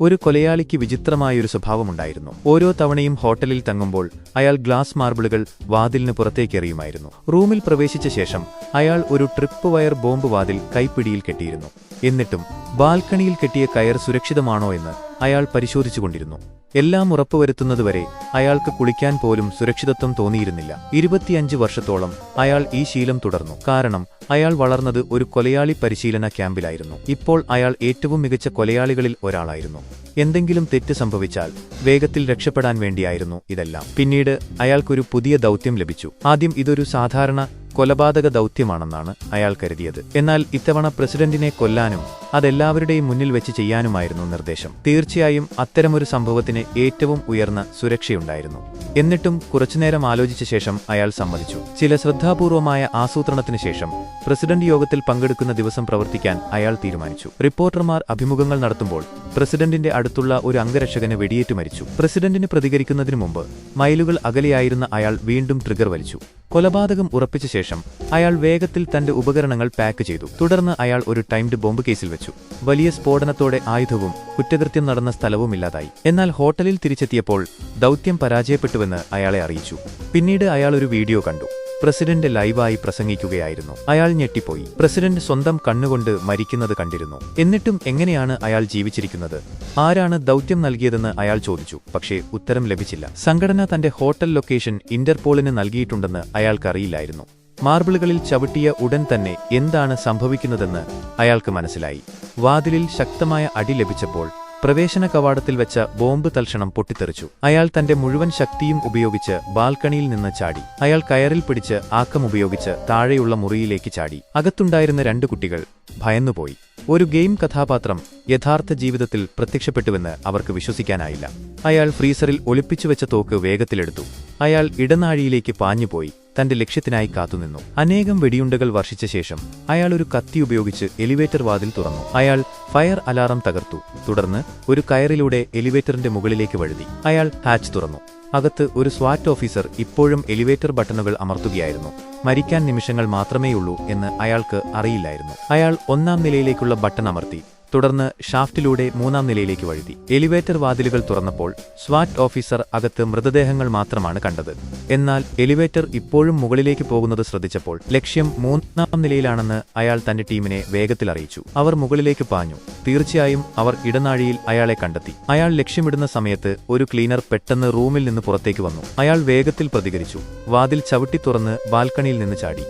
ഒരു കൊലയാളിക്ക് വിചിത്രമായൊരു സ്വഭാവമുണ്ടായിരുന്നു. ഓരോ തവണയും ഹോട്ടലിൽ തങ്ങുമ്പോൾ അയാൾ ഗ്ലാസ് മാർബിളുകൾ വാതിലിന് പുറത്തേക്കെറിയുമായിരുന്നു. റൂമിൽ പ്രവേശിച്ച ശേഷം അയാൾ ഒരു ട്രിപ്പ് വയർ ബോംബ് വാതിൽ കൈപ്പിടിയിൽ കെട്ടിയിരുന്നു. എന്നിട്ടും ബാൽക്കണിയിൽ കെട്ടിയ കയർ സുരക്ഷിതമാണോ എന്ന് അയാൾ പരിശോധിച്ചുകൊണ്ടിരുന്നു. എല്ലാം ഉറപ്പുവരുത്തുന്നതുവരെ അയാൾക്ക് കുളിക്കാൻ പോലും സുരക്ഷിതത്വം തോന്നിയിരുന്നില്ല. ഇരുപത്തിയഞ്ച് വർഷത്തോളം അയാൾ ഈ ശീലം തുടർന്നു. കാരണം അയാൾ വളർന്നത് ഒരു കൊലയാളി പരിശീലന ക്യാമ്പിലായിരുന്നു. ഇപ്പോൾ അയാൾ ഏറ്റവും മികച്ച കൊലയാളികളിൽ ഒരാളായിരുന്നു. എന്തെങ്കിലും തെറ്റ് സംഭവിച്ചാൽ വേഗത്തിൽ രക്ഷപ്പെടാൻ വേണ്ടിയായിരുന്നു ഇതെല്ലാം. പിന്നീട് അയാൾക്കൊരു പുതിയ ദൗത്യം ലഭിച്ചു. ആദ്യം ഇതൊരു സാധാരണ കൊലപാതക ദൗത്യമാണെന്നാണ് അയാൾ കരുതിയത്. എന്നാൽ ഇത്തവണ പ്രസിഡന്റിനെ കൊല്ലാനും അതെല്ലാവരുടെയും മുന്നിൽ വെച്ച് ചെയ്യാനുമായിരുന്നു നിർദ്ദേശം. തീർച്ചയായും അത്തരമൊരു സംഭവത്തിന് ഏറ്റവും ഉയർന്ന സുരക്ഷയുണ്ടായിരുന്നു. എന്നിട്ടും കുറച്ചുനേരം ആലോചിച്ച ശേഷം അയാൾ സമ്മതിച്ചു. ചില ശ്രദ്ധാപൂർവമായ ആസൂത്രണത്തിന് ശേഷം പ്രസിഡന്റ് യോഗത്തിൽ പങ്കെടുക്കുന്ന ദിവസം പ്രവർത്തിക്കാൻ അയാൾ തീരുമാനിച്ചു. റിപ്പോർട്ടർമാർ അഭിമുഖങ്ങൾ നടത്തുമ്പോൾ പ്രസിഡന്റിന്റെ അടുത്തുള്ള ഒരു അംഗരക്ഷകന് വെടിയേറ്റു മരിച്ചു. പ്രസിഡന്റിന് പ്രതികരിക്കുന്നതിനു മുമ്പ് മൈലുകൾ അകലെയായിരുന്ന അയാൾ വീണ്ടും ട്രിഗർ വലിച്ചു. കൊലപാതകം ഉറപ്പിച്ച ശേഷം അയാൾ വേഗത്തിൽ തന്റെ ഉപകരണങ്ങൾ പാക്ക് ചെയ്തു. തുടർന്ന് അയാൾ ഒരു ടൈംഡ് ബോംബ് കേസിൽ വെച്ചു. വലിയ സ്ഫോടനത്തോടെ ആയുധവും കുറ്റകൃത്യം നടന്ന സ്ഥലവും ഇല്ലാതായി. എന്നാൽ ഹോട്ടലിൽ തിരിച്ചെത്തിയപ്പോൾ ദൗത്യം പരാജയപ്പെട്ടുവെന്ന് അയാളെ അറിയിച്ചു. പിന്നീട് അയാൾ ഒരു വീഡിയോ കണ്ടു. പ്രസിഡന്റ് ലൈവായി പ്രസംഗിക്കുകയായിരുന്നു. അയാൾ ഞെട്ടിപ്പോയി. പ്രസിഡന്റ് സ്വന്തം കണ്ണുകൊണ്ട് മരിക്കുന്നത് കണ്ടിരുന്നു. എന്നിട്ടും എങ്ങനെയാണ് അയാൾ ജീവിച്ചിരിക്കുന്നത്? ആരാണ് ദൗത്യം നൽകിയതെന്ന് അയാൾ ചോദിച്ചു. പക്ഷേ ഉത്തരം ലഭിച്ചില്ല. സംഘടന തന്റെ ഹോട്ടൽ ലൊക്കേഷൻ ഇന്റർപോളിന് നൽകിയിട്ടുണ്ടെന്ന് അയാൾക്കറിയില്ലായിരുന്നു. മാർബിളുകളിൽ ചവിട്ടിയ ഉടൻ തന്നെ എന്താണ് സംഭവിക്കുന്നതെന്ന് അയാൾക്ക് മനസ്സിലായി. വാതിലിൽ ശക്തമായ അടി ലഭിച്ചപ്പോൾ പ്രവേശന കവാടത്തിൽ വെച്ച ബോംബ് തൽക്ഷണം പൊട്ടിത്തെറിച്ചു. അയാൾ തന്റെ മുഴുവൻ ശക്തിയും ഉപയോഗിച്ച് ബാൽക്കണിയിൽ നിന്ന് ചാടി. അയാൾ കയറിൽ പിടിച്ച് ആക്കമുപയോഗിച്ച് താഴെയുള്ള മുറിയിലേക്ക് ചാടി. അകത്തുണ്ടായിരുന്ന രണ്ടു കുട്ടികൾ ഭയന്നുപോയി. ഒരു ഗെയിം കഥാപാത്രം യഥാർത്ഥ ജീവിതത്തിൽ പ്രത്യക്ഷപ്പെട്ടുവെന്ന് അവർക്ക് വിശ്വസിക്കാനായില്ല. അയാൾ ഫ്രീസറിൽ ഒളിപ്പിച്ചുവെച്ച തോക്ക് വേഗത്തിലെടുത്തു. അയാൾ ഇടനാഴിയിലേക്ക് പാഞ്ഞുപോയി. തന്റെ ലക്ഷ്യത്തിനായി കാത്തുനിന്നു. അനേകം വെടിയുണ്ടകൾ വർഷിച്ച ശേഷം അയാൾ ഒരു കത്തി ഉപയോഗിച്ച് എലിവേറ്റർ വാതിൽ തുറന്നു. അയാൾ ഫയർ അലാറം തകർത്തു. തുടർന്ന് ഒരു കയറിലൂടെ എലിവേറ്ററിന്റെ മുകളിലേക്ക് വഴുതി. അയാൾ ഹാച്ച് തുറന്നു. അകത്ത് ഒരു സ്വാറ്റ് ഓഫീസർ ഇപ്പോഴും എലിവേറ്റർ ബട്ടണുകൾ അമർത്തുകയായിരുന്നു. മരിക്കാൻ നിമിഷങ്ങൾ മാത്രമേയുള്ളൂ എന്ന് അയാൾക്ക് അറിയില്ലായിരുന്നു. അയാൾ ഒന്നാം നിലയിലേക്കുള്ള ബട്ടൺ അമർത്തി. തുടർന്ന് ഷാഫ്റ്റിലൂടെ മൂന്നാം നിലയിലേക്ക് വഴുതി. എലിവേറ്റർ വാതിലുകൾ തുറന്നപ്പോൾ സ്വാറ്റ് ഓഫീസർ അകത്ത് മൃതദേഹങ്ങൾ മാത്രമാണ് കണ്ടത്. എന്നാൽ എലിവേറ്റർ ഇപ്പോഴും മുകളിലേക്ക് പോകുന്നത് ശ്രദ്ധിച്ചപ്പോൾ ലക്ഷ്യം മൂന്നാം നിലയിലാണെന്ന് അയാൾ തന്റെ ടീമിനെ വേഗത്തിൽ അറിയിച്ചു. അവർ മുകളിലേക്ക് പാഞ്ഞു. തീർച്ചയായും അവർ ഇടനാഴിയിൽ അയാളെ കണ്ടെത്തി. അയാൾ ലക്ഷ്യമിടുന്ന സമയത്ത് ഒരു ക്ലീനർ പെട്ടെന്ന് റൂമിൽ നിന്ന് പുറത്തേക്ക് വന്നു. അയാൾ വേഗത്തിൽ പ്രതികരിച്ചു. വാതിൽ ചവിട്ടി തുറന്ന് ബാൽക്കണിയിൽ നിന്ന് ചാടി.